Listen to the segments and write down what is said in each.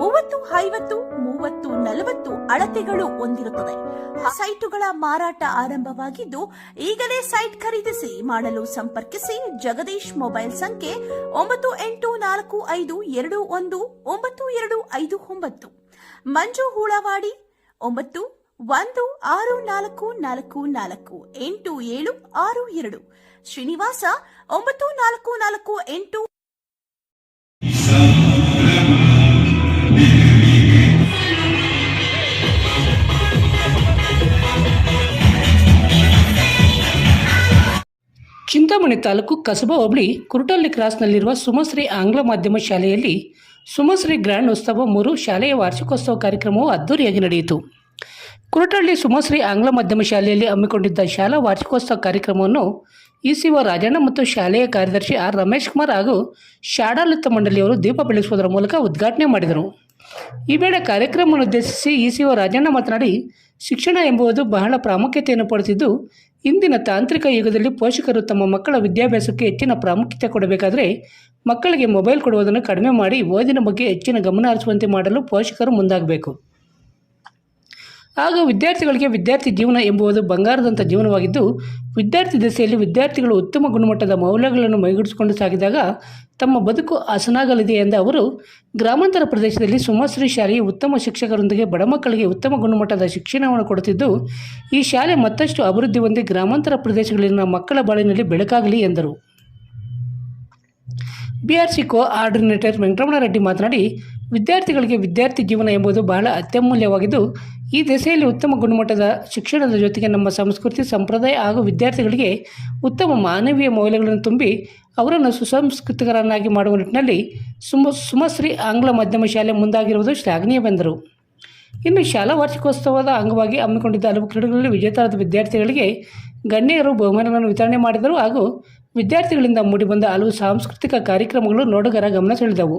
ಮೂವತ್ತು, ಐವತ್ತು, ಮೂವತ್ತು, ನಲವತ್ತು ಅಳತೆಗಳು ಹೊಂದಿರುತ್ತದೆ. ಸೈಟುಗಳ ಮಾರಾಟ ಆರಂಭವಾಗಿದ್ದು, ಈಗಲೇ ಸೈಟ್ ಖರೀದಿಸಿ ಮಾಡಲು ಸಂಪರ್ಕಿಸಿ ಜಗದೀಶ್ ಮೊಬೈಲ್ ಸಂಖ್ಯೆ ಒಂಬತ್ತು ಎಂಟು ನಾಲ್ಕು ಐದು ಎರಡು ಒಂದು ಒಂಬತ್ತು ಎರಡು ಐದು ಒಂಬತ್ತು. ಮಂಜು ಹೂಳವಾಡಿ, ಒಂಬತ್ತು ಒಂದು ಆರು ನಾಲ್ಕು ನಾಲ್ಕು ನಾಲ್ಕು ಎಂಟು ಏಳು ಆರು ಎರಡು. ಶ್ರೀನಿವಾಸ, ಒಂಬತ್ತು ನಾಲ್ಕು ನಾಲ್ಕು ಎಂಟು ಚಿಂತಾಮಣಿ ತಾಲೂಕು ಕಸಬಾ ಹೋಬಳಿ ಕುರುಟಳ್ಳಿ ಕ್ರಾಸ್ನಲ್ಲಿರುವ ಸುಮಶ್ರೀ ಆಂಗ್ಲ ಮಾಧ್ಯಮ ಶಾಲೆಯಲ್ಲಿ ಸುಮಶ್ರೀ ಗ್ರ್ಯಾಂಡ್ ಉತ್ಸವ ಮೂರು ಶಾಲೆಯ ವಾರ್ಷಿಕೋತ್ಸವ ಕಾರ್ಯಕ್ರಮವು ಅದ್ದೂರಿಯಾಗಿ ನಡೆಯಿತು. ಕುರುಟಳ್ಳಿ ಸುಮಶ್ರೀ ಆಂಗ್ಲ ಮಾಧ್ಯಮ ಶಾಲೆಯಲ್ಲಿ ಹಮ್ಮಿಕೊಂಡಿದ್ದ ಶಾಲಾ ವಾರ್ಷಿಕೋತ್ಸವ ಕಾರ್ಯಕ್ರಮವನ್ನು ಇಸಿಒ ರಾಜಣ್ಣ ಮತ್ತು ಶಾಲೆಯ ಕಾರ್ಯದರ್ಶಿ ಆರ್ ರಮೇಶ್ ಕುಮಾರ್ ಹಾಗೂ ಶಾಡಾಳಿತ ಮಂಡಳಿಯವರು ದೀಪ ಬೆಳೆಸುವುದರ ಮೂಲಕ ಉದ್ಘಾಟನೆ ಮಾಡಿದರು. ಈ ವೇಳೆ ಕಾರ್ಯಕ್ರಮವನ್ನು ಉದ್ದೇಶಿಸಿ ಇಸಿಒ ರಾಜಣ್ಣ ಮಾತನಾಡಿ, ಶಿಕ್ಷಣ ಎಂಬುದು ಬಹಳ ಪ್ರಾಮುಖ್ಯತೆಯನ್ನು ಪಡೆದಿದ್ದು ಇಂದಿನ ತಾಂತ್ರಿಕ ಯುಗದಲ್ಲಿ ಪೋಷಕರು ತಮ್ಮ ಮಕ್ಕಳ ವಿದ್ಯಾಭ್ಯಾಸಕ್ಕೆ ಹೆಚ್ಚಿನ ಪ್ರಾಮುಖ್ಯತೆ ಕೊಡಬೇಕಾದರೆ ಮಕ್ಕಳಿಗೆ ಮೊಬೈಲ್ ಕೊಡುವುದನ್ನು ಕಡಿಮೆ ಮಾಡಿ ಓದಿನ ಬಗ್ಗೆ ಹೆಚ್ಚಿನ ಗಮನ ಹರಿಸುವಂತೆ ಮಾಡಲು ಪೋಷಕರು ಮುಂದಾಗಬೇಕು. ಆಗ ವಿದ್ಯಾರ್ಥಿಗಳಿಗೆ ವಿದ್ಯಾರ್ಥಿ ಜೀವನ ಎಂಬುದು ಬಂಗಾರದಂಥ ಜೀವನವಾಗಿದ್ದು, ವಿದ್ಯಾರ್ಥಿ ದಶೆಯಲ್ಲಿ ವಿದ್ಯಾರ್ಥಿಗಳು ಉತ್ತಮ ಗುಣಮಟ್ಟದ ಮೌಲ್ಯಗಳನ್ನು ಮೈಗೂಡಿಸಿಕೊಂಡು ಸಾಗಿದಾಗ ತಮ್ಮ ಬದುಕು ಹಸನಾಗಲಿದೆ ಎಂದ ಅವರು, ಗ್ರಾಮಾಂತರ ಪ್ರದೇಶದಲ್ಲಿ ಸುಮಾಶ್ರೀ ಶಾಲೆಯ ಉತ್ತಮ ಶಿಕ್ಷಕರೊಂದಿಗೆ ಬಡ ಮಕ್ಕಳಿಗೆ ಉತ್ತಮ ಗುಣಮಟ್ಟದ ಶಿಕ್ಷಣವನ್ನು ಕೊಡುತ್ತಿದ್ದು, ಈ ಶಾಲೆ ಮತ್ತಷ್ಟು ಅಭಿವೃದ್ಧಿ ಹೊಂದಿ ಗ್ರಾಮಾಂತರ ಪ್ರದೇಶಗಳಲ್ಲಿನ ಮಕ್ಕಳ ಬಾಳಿನಲ್ಲಿ ಬೆಳಕಾಗಲಿ ಎಂದರು. ಬಿಆರ್ಸಿ ಕೋ ಆರ್ಡಿನೇಟರ್ ವೆಂಕಟರಮಣರೆಡ್ಡಿ ಮಾತನಾಡಿ ವಿದ್ಯಾರ್ಥಿಗಳಿಗೆ ವಿದ್ಯಾರ್ಥಿ ಜೀವನ ಎಂಬುದು ಬಹಳ ಅತ್ಯಮೂಲ್ಯವಾಗಿದ್ದು, ಈ ದಿಸೆಯಲ್ಲಿ ಉತ್ತಮ ಗುಣಮಟ್ಟದ ಶಿಕ್ಷಣದ ಜೊತೆಗೆ ನಮ್ಮ ಸಂಸ್ಕೃತಿ, ಸಂಪ್ರದಾಯ ಹಾಗೂ ವಿದ್ಯಾರ್ಥಿಗಳಿಗೆ ಉತ್ತಮ ಮಾನವೀಯ ಮೌಲ್ಯಗಳನ್ನು ತುಂಬಿ, ಅವರನ್ನು ಸುಸಂಸ್ಕೃತಿಕರನ್ನಾಗಿ ಮಾಡುವ ನಿಟ್ಟಿನಲ್ಲಿ ಸುಮ, ಸುಮಶ್ರೀ ಆಂಗ್ಲ ಮಾಧ್ಯಮ ಶಾಲೆ ಮುಂದಾಗಿರುವುದು ಶ್ಲಾಘನೀಯವೆಂದರು ಇನ್ನು ಶಾಲಾ ವಾರ್ಷಿಕೋತ್ಸವದ ಅಂಗವಾಗಿ ಹಮ್ಮಿಕೊಂಡಿದ್ದ ಹಲವು ಕ್ರೀಡೆಗಳಲ್ಲಿ ವಿಜೇತರಾದ ವಿದ್ಯಾರ್ಥಿಗಳಿಗೆ ಗಣ್ಯರು ಬಹುಮಾನಗಳನ್ನು ವಿತರಣೆ ಮಾಡಿದರು ಹಾಗೂ ವಿದ್ಯಾರ್ಥಿಗಳಿಂದ ಮೂಡಿಬಂದ ಹಲವು ಸಾಂಸ್ಕೃತಿಕ ಕಾರ್ಯಕ್ರಮಗಳು ನೋಡುಗರ ಗಮನ ಸೆಳೆದವು.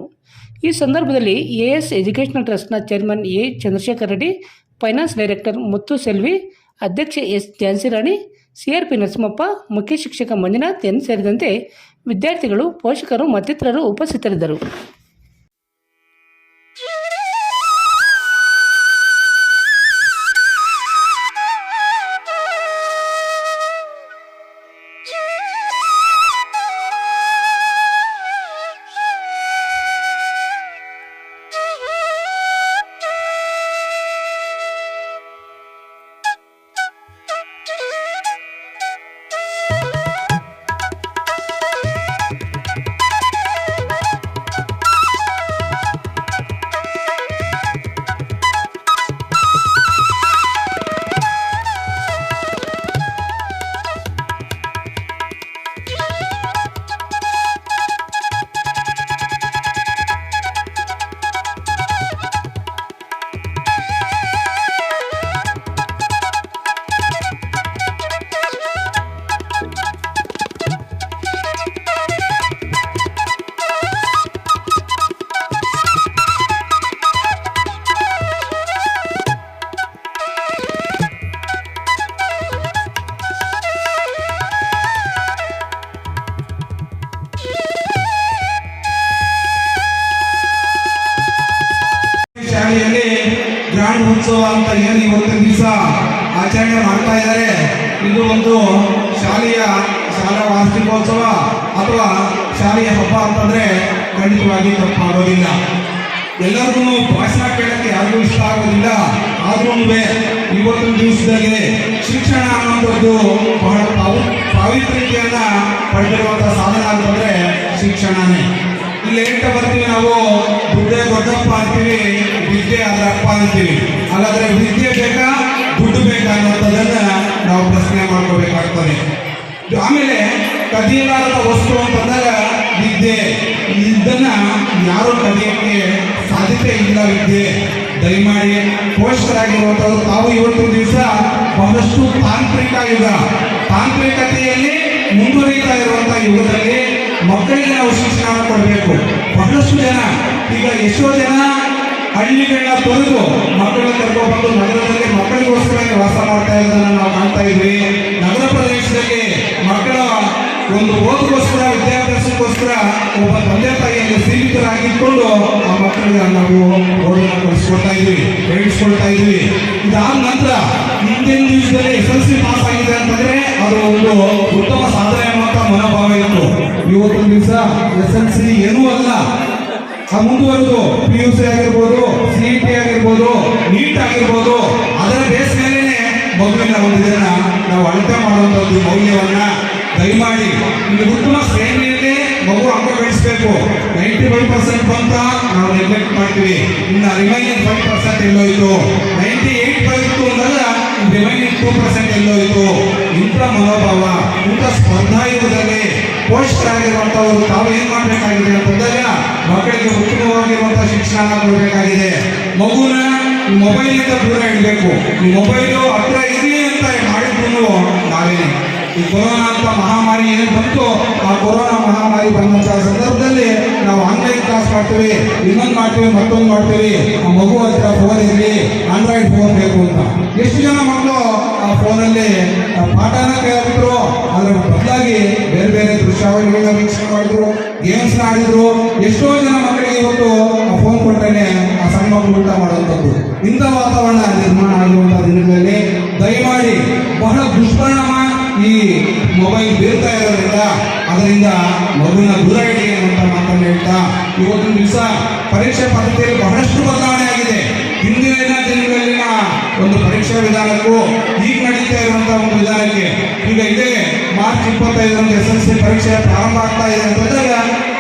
ಈ ಸಂದರ್ಭದಲ್ಲಿ ಎ ಎಸ್ ಎಜುಕೇಷನಲ್ ಟ್ರಸ್ಟ್ನ chairman A Chandrashekar Reddy, finance director Muthu Selvi, ಅಧ್ಯಕ್ಷ ಎಸ್ ಝಾನ್ಸಿರಾಣಿ ಸಿಆರ್ಪಿ ನರಸಿಂಹಪ್ಪ, ಮುಖ್ಯ ಶಿಕ್ಷಕ ಮಂಜುನಾಥ್ ಎನ್ ಸೇರಿದಂತೆ ವಿದ್ಯಾರ್ಥಿಗಳು, ಪೋಷಕರು ಮತ್ತಿತರರು ಉಪಸ್ಥಿತರಿದ್ದರು. ಅಂತ ಏನು ಇವತ್ತಿನ ದಿವಸ ಆಚರಣೆ ಮಾಡ್ತಾ ಇದ್ದಾರೆ. ಇದು ಒಂದು ಶಾಲೆಯ ಶಾಲಾ ವಾರ್ಷಿಕೋತ್ಸವ ಅಥವಾ ಶಾಲೆಯ ಹಬ್ಬ ಅಂತಂದ್ರೆ ಖಂಡಿತವಾಗಿ ತಪ್ಪಾಗೋದಿಲ್ಲ ಎಲ್ಲರಿಗೂ ಭಾಷಣ ಕೇಳಕ್ಕೆ ಯಾರಿಗೂ ಇಷ್ಟ ಆಗೋದಿಲ್ಲ. ಆದ್ರೂ ಇವತ್ತಿನ ದಿವಸದಲ್ಲಿ ಶಿಕ್ಷಣ ಅನ್ನೋಂಥದ್ದು ಬಹಳ ಪಾವಿ- ಪಾವಿತ್ರ್ಯತೆಯನ್ನ ಪಡೆದಿರುವಂತಹ ಸಾಧನ ಅಂತಂದ್ರೆ ಶಿಕ್ಷಣನೇ. ಲೇಟ್ ಬರ್ತೀವಿ ನಾವು ವಿದ್ಯೆ ದೊಡ್ಡಪ್ಪ ಅಂತೀವಿ, ವಿದ್ಯೆ ಅದರ ಅಪ್ಪ ಅಂತೀವಿ. ಹಾಗಾದ್ರೆ ವಿದ್ಯೆ ಬೇಕಾ, ದುಡ್ಡು ಬೇಕಾ ಅನ್ನೋದನ್ನ ನಾವು ಪ್ರಶ್ನೆ ಮಾಡ್ಕೋಬೇಕಾಗ್ತದೆ. ಆಮೇಲೆ ಕದಿಯಲಾರದ ವಸ್ತು ಅಂತಂದಾಗ ವಿದ್ಯೆ. ಇದನ್ನ ಯಾರು ಕದಿಯಕ್ಕೆ ಸಾಧ್ಯತೆ ಇಲ್ಲ ವಿದ್ಯೆ. ದಯಮಾಡಿ ಪೋಷಕರಾಗಿರುವಂಥವ್ರು, ತಾವು ಇವತ್ತು ದಿವಸ ಬಹಳಷ್ಟು ತಾಂತ್ರಿಕ ಯುಗ. ತಾಂತ್ರಿಕತೆಯಲ್ಲಿ ಮುಂದುವರಿತಾ ಇರುವಂತಹ ಯುಗದಲ್ಲಿ ಮಕ್ಕಳಿಗೆ ನಾವು ಶಿಕ್ಷಣ ಕೊಡಬೇಕು. ಬಹಳಷ್ಟು ಜನ ಈಗ ಎಷ್ಟೋ ಜನ ಹಳ್ಳಿಗಳನ್ನ ತೊರೆದು ಮಕ್ಕಳನ್ನ ಕರ್ಕೊಂಡ್ಬಂದು ನಗರದಲ್ಲಿ ಮಕ್ಕಳಿಗೋಸ್ಕರ ವಾಸ ಮಾಡ್ತಾ ಇರೋದನ್ನ ನಾವು ಕಾಣ್ತಾ ಇದ್ವಿ. ನಗರ ಪ್ರದೇಶದಲ್ಲಿ ಮಕ್ಕಳ ಒಂದು ಓದಿಗೋಸ್ಕರ, ವಿದ್ಯಾಭ್ಯಾಸಕ್ಕೋಸ್ಕರ ಒಬ್ಬ ತಂದೆ ತಾಯಿಯಲ್ಲಿ ಸೀಮಿತರಾಗಿದ್ದುಕೊಂಡು ಆ ಮಕ್ಕಳಿಗೆ ನಾವು ಓದನ್ನು ಕಲಿಸ್ಕೊಳ್ತಾ ಇದ್ವಿ ಹೇಳಿಸ್ಕೊಳ್ತಾ ಇದ್ವಿ. ಇದಾದ ನಂತರ ಹಿಂದಿನ ದಿವಸದಲ್ಲಿ ಎಸ್ ಎಲ್ ಸಿ ಪಾಸ್ ಆಗಿದೆ ಅಂತಂದ್ರೆ ಅದು ಒಂದು ಉತ್ತಮ ಸಾಧನೆ ಅನ್ನುವಂಥ ಮನೋಭಾವ ಇತ್ತು. ಇವತ್ತಿನ ದಿವಸ ಎಸ್ ಎಲ್ ಸಿ ಏನೂ ಅಲ್ಲ. ಆ ಮುಂದುವರೆದು ಪಿ ಯು ಸಿ ಆಗಿರ್ಬೋದು ಸಿ ಟಿ ಆಗಿರ್ಬೋದು, ನೀಟ್ ಆಗಿರ್ಬೋದು, ಅದರ ಬೇಸ್ ಮೇಲೆನೆ ಮಗುವಿನ ಒಂದು ಇದನ್ನ ನಾವು ಅಳತೆ ಮಾಡುವಂಥದ್ದು ಮೌಲ್ಯವನ್ನ ದಯಮಾಡಿ ಇಲ್ಲಿ ಉತ್ತಮ ಶ್ರೇಣಿಯಲ್ಲಿ ಮಗು ಅಂಕ ಗಳಿಸಬೇಕು. ನೈಂಟಿ ಫೈವ್ ಪರ್ಸೆಂಟ್ ಬಂತ ನಾವು ನೆಗ್ಲೆಕ್ಟ್ ಮಾಡ್ತೀವಿ. ಇನ್ನು ರಿಮೈನಿಂಗ್ ಫೈವ್ ಪರ್ಸೆಂಟ್ ಎಲ್ಲೋಯ್ತು. ನೈಂಟಿ ಏಟ್ ಫೈವ್ ಇತ್ತು ಅಂದಾಗ ರಿಮೈನಿಂಗ್ ಟೂ ಪರ್ಸೆಂಟ್ ಎಲ್ಲೋಯಿತು ಇಂಥ ಮನೋಭಾವ, ಇಂಥ ಸ್ಪರ್ಧಾ ಯುಗದಲ್ಲಿ ಪೋಷಕರಾಗಿರುವಂತವರು ತಾವು ಏನು ಮಾಡಬೇಕಾಗಿದೆ ಅಂತಂದಾಗ ಮಕ್ಕಳಿಗೆ ಉತ್ತಮವಾಗಿರುವಂಥ ಶಿಕ್ಷಣ ಕೊಡಬೇಕಾಗಿದೆ. ಮಗುನ ಮೊಬೈಲಿಂದ ದೂರ ಇಡಬೇಕು. ಮೊಬೈಲು ಹತ್ರ ಇರಲಿ ಅಂತ ಮಾಡಿದ್ರು ನಾವೇನೆ. ಈ ಕೊರೋನಾ ಅಂತ ಮಹಾಮಾರಿ ಏನು ಬಂತು, ಆ ಕೊರೋನಾ ಮಹಾಮಾರಿ ಬಂದಂತಹ ಸಂದರ್ಭದಲ್ಲಿ ನಾವು ಆನ್ಲೈನ್ ಕ್ಲಾಸ್ ಮಾಡ್ತೀವಿ, ಇನ್ನೊಂದು ಮಾಡ್ತೀವಿ, ಮತ್ತೊಂದು ಮಾಡ್ತೀವಿ. ಆ ಮಗು ಹತ್ರ ಫೋನ್ ಇರಲಿ ಆಂಡ್ರಾಯ್ಡ್ ಫೋನ್ ಬೇಕು ಅಂತ. ಎಷ್ಟು ಜನ ಪಾಠನ ಕೇಳಿದ್ರು ಅದ್ರ ಬದಲಾಗಿ ಬೇರೆ ಬೇರೆ ದೃಶ್ಯಾವಳಿಗಳನ್ನ ವೀಕ್ಷಣೆ ಮಾಡಿದ್ರು ಗೇಮ್ಸ್ ಆಡಿದ್ರು. ಎಷ್ಟೋ ಜನ ಮಕ್ಕಳಿಗೆ ಇವತ್ತು ಆ ಫೋನ್ ಕೊಟ್ಟರೆ ಆ ಸಣ್ಣ ಮಕ್ಕಳು ಊಟ ಮಾಡುವಂಥದ್ದು. ಇಂಥ ವಾತಾವರಣ ನಿರ್ಮಾಣ ಆಗಿರುವಂತಹ ದಿನಗಳಲ್ಲಿ ದಯಮಾಡಿ ಬಹಳ ದುಷ್ಪರಿಣಾಮ ಈ ಮೊಬೈಲ್ ಬೀರ್ತಾ ಇರೋದ್ರಿಂದ, ಅದರಿಂದ ಮಗುವಿನ ದೂರ ಇಡಿ ಅಂತ ಮಾತನ್ನು ಹೇಳ್ತಾ, ಇವತ್ತಿನ ದಿವಸ ಪರೀಕ್ಷೆ ಪದ್ಧತಿಯಲ್ಲಿ ಬಹಳಷ್ಟು ಬದಲಾವಣೆ ಆಗಿದೆ. ಹಿಂದಿನ ಪರೀಕ್ಷಾ ವಿಧಾನಕ್ಕೂ ಈಗ ನಡೀತಾ ಇರುವಂತಹ ಒಂದು ವಿಧಾನಕ್ಕೆ ಈಗ ಇದೇ ಮಾರ್ಚ್ ಇಪ್ಪತ್ತೈದರಂದು ಎಸ್ ಎಲ್ ಸಿ ಪರೀಕ್ಷೆ ಪ್ರಾರಂಭ ಆಗ್ತಾ ಇದೆ ಅಂತಂದಾಗ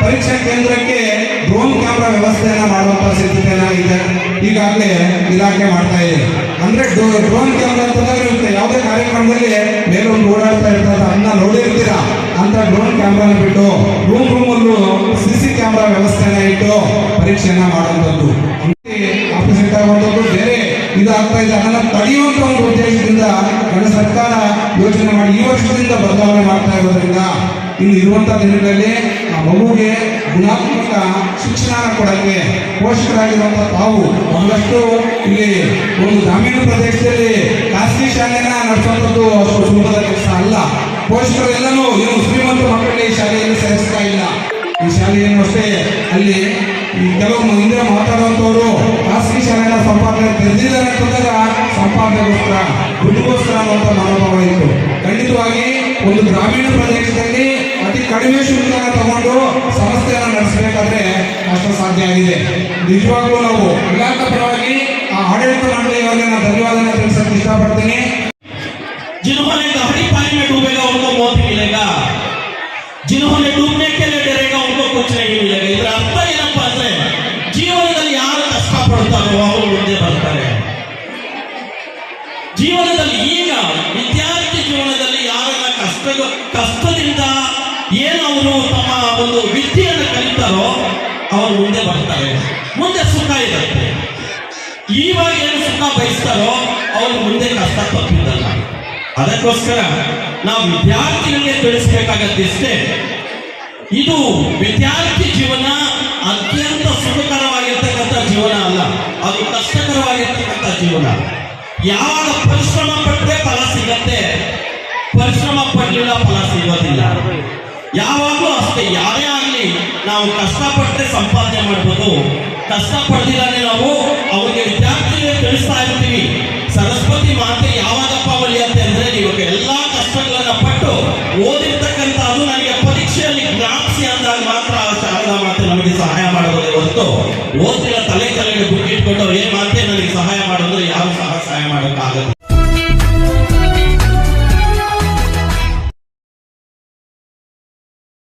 ಪರೀಕ್ಷಾ ಕೇಂದ್ರಕ್ಕೆ ಡ್ರೋನ್ ಕ್ಯಾಮ್ರಾ ವ್ಯವಸ್ಥೆಯನ್ನು ಮಾಡುವಂತಹ ಸಿದ್ಧತೆಯನ್ನ ಇದೆ ಈಗಾಗಲೇ ಇಲಾಖೆ ಮಾಡ್ತಾ ಇದೆ. ಅಂದ್ರೆ ಡ್ರೋನ್ ಕ್ಯಾಮ್ರಾ ಅಂತಂದ್ರೆ ಯಾವುದೇ ಕಾರ್ಯಕ್ರಮದಲ್ಲಿ ಮೇಲೊಂದು ಓಡಾಡ್ತಾ ಇರ್ತಾರೆ ಅದನ್ನ ನೋಡಿರ್ತೀರಾ ಅಂತ ಡ್ರೋನ್ ಕ್ಯಾಮ್ರಾನ ಬಿಟ್ಟು ರೂಮ್ ರೂಮಲ್ಲೂ ಸಿ ಸಿ ಕ್ಯಾಮ್ರಾ ವ್ಯವಸ್ಥೆನ ಇಟ್ಟು ಪರೀಕ್ಷೆಯನ್ನ ಮಾಡುವಂಥದ್ದು. ಆಪೋಸಿಟ್ ಆಗುವಂಥದ್ದು. ಬೇರೆ ಇದಾಗ್ತಾ ಇದೆ. ಅದನ್ನು ತಡೆಯುವಂತ ಒಂದು ಉದ್ದೇಶದಿಂದ ನನ್ನ ಸರ್ಕಾರ ಯೋಚನೆ ಮಾಡಿ ಈ ವರ್ಷದಿಂದ ಬದಲಾವಣೆ ಮಾಡ್ತಾ ಇರೋದ್ರಿಂದ ಇಲ್ಲಿ ಇರುವಂತ ದಿನಗಳಲ್ಲಿ ಆ ಮಗುಗೆ ಗುಣಾತ್ಮಕ ಶಿಕ್ಷಣ ಕೊಡಕ್ಕೆ ಪೋಷಕರಾಗಿರುವಂತಹ ತಾವು ಒಂದಷ್ಟು ಇಲ್ಲಿ ಒಂದು ಗ್ರಾಮೀಣ ಪ್ರದೇಶದಲ್ಲಿ ಖಾಸಗಿ ಶಾಲೆನ ನಡೆಸುವಂಥದ್ದು ಅಷ್ಟು ಸುಲಭದ ಕೆಲಸ ಅಲ್ಲ. ಪೋಷಕರೆಲ್ಲನೂ ಇನ್ನು ಶ್ರೀಮಂತ ಮಕ್ಕಳಿಗೆ ಶಾಲೆಯಲ್ಲಿ ಸೇರಿಸ್ತಾ ಇಲ್ಲ. ಈ ಶಾಲೆಯನ್ನು ಅಷ್ಟೇ ಅಲ್ಲಿ ಈ ಕೆಲವು ಹಿಂದೆ ಮಾತಾಡುವಂಥವ್ರು ಖಾಸಗಿ ಶಾಲೆನ ಸಂಪಾದನೆ ತೆರೆದಿದ್ದಾರೆ ಅಂತಂದಾಗ ಸಂಪಾದನೆಗೋಸ್ಕರ ದುಡ್ಡುಗೋಸ್ಕರ ಅನ್ನುವಂಥ ಮನೋಭಾವ ಇತ್ತು ಖಂಡಿತವಾಗಿ ಒಂದು ಗ್ರಾಮೀಣ ಪ್ರದೇಶದಲ್ಲಿ ಅತಿ ಕಡಿಮೆ ಶುಲ್ಕನ ತಗೊಂಡು ಸಂಸ್ಥೆಯನ್ನು ನಡೆಸಬೇಕಾದ್ರೆ ಕಷ್ಟ ಸಾಧ್ಯ ಆಗಿದೆ ನಿಜವಾಗ್ಲೂ ನಾವು ಇಲಾಖಾ ಪರವಾಗಿ ಆ ಆಡಳಿತ ಮಂಡಳಿಯವರಿಗೆ ನಾನು ಧನ್ಯವಾದನ ತಿಳಿಸಕ್ಕೆ ಇಷ್ಟಪಡ್ತೀನಿ जिन्होंने गहरी पानी में डूबेगा उनको मौत मिलेगा जिन्होंने डूबने ಅವರು ತಮ್ಮ ಒಂದು ವಿದ್ಯೆಯನ್ನು ಕಲಿತಾರೋ ಅವರು ಮುಂದೆ ಬರ್ತಾರೆ. ಮುಂದೆ ಸುಖ ಇರುತ್ತೆ. ಇವಾಗ ಏನು ಸುಖ ಬಯಸ್ತಾರೋ ಅವರು ಮುಂದೆ ಕಷ್ಟ ತಪ್ಪಿದ್ದಲ್ಲ. ಅದಕ್ಕೋಸ್ಕರ ನಾವು ವಿದ್ಯಾರ್ಥಿಗಳಿಗೆ ತಿಳಿಸ್ಬೇಕಾಗತ್ತಿಷ್ಟೇ ಇದು ವಿದ್ಯಾರ್ಥಿ ಜೀವನ ಅತ್ಯಂತ ಸುಖಕರವಾಗಿರ್ತಕ್ಕಂಥ ಜೀವನ ಅಲ್ಲ, ಅದು ಕಷ್ಟಕರವಾಗಿರ್ತಕ್ಕಂಥ ಜೀವನ. ಯಾವಾಗ ಪರಿಶ್ರಮ ಪಟ್ಟರೆ ಫಲ ಸಿಗತ್ತೆ. ಪರಿಶ್ರಮ ಪಡಲಿಲ್ಲ ಯಾವಾಗಲೂ ಅಷ್ಟೇ, ಯಾರೇ ಆಗಲಿ ನಾವು ಕಷ್ಟಪಟ್ಟರೆ ಸಂಪಾದನೆ ಮಾಡ್ಬೋದು. ಕಷ್ಟ ಪಡ್ದಿದ್ದಾನೆ ನಾವು ಅವ್ರಿಗೆ ವಿದ್ಯಾರ್ಥಿಗಳಿಗೆ ತಿಳಿಸ್ತಾ ಇರ್ತೀವಿ. ಸರಸ್ವತಿ ಮಾತೆ ಯಾವಾಗಪ್ಪ ಒಲಿಯತ್ತೆ ಅಂದ್ರೆ ಇವಾಗ ಎಲ್ಲಾ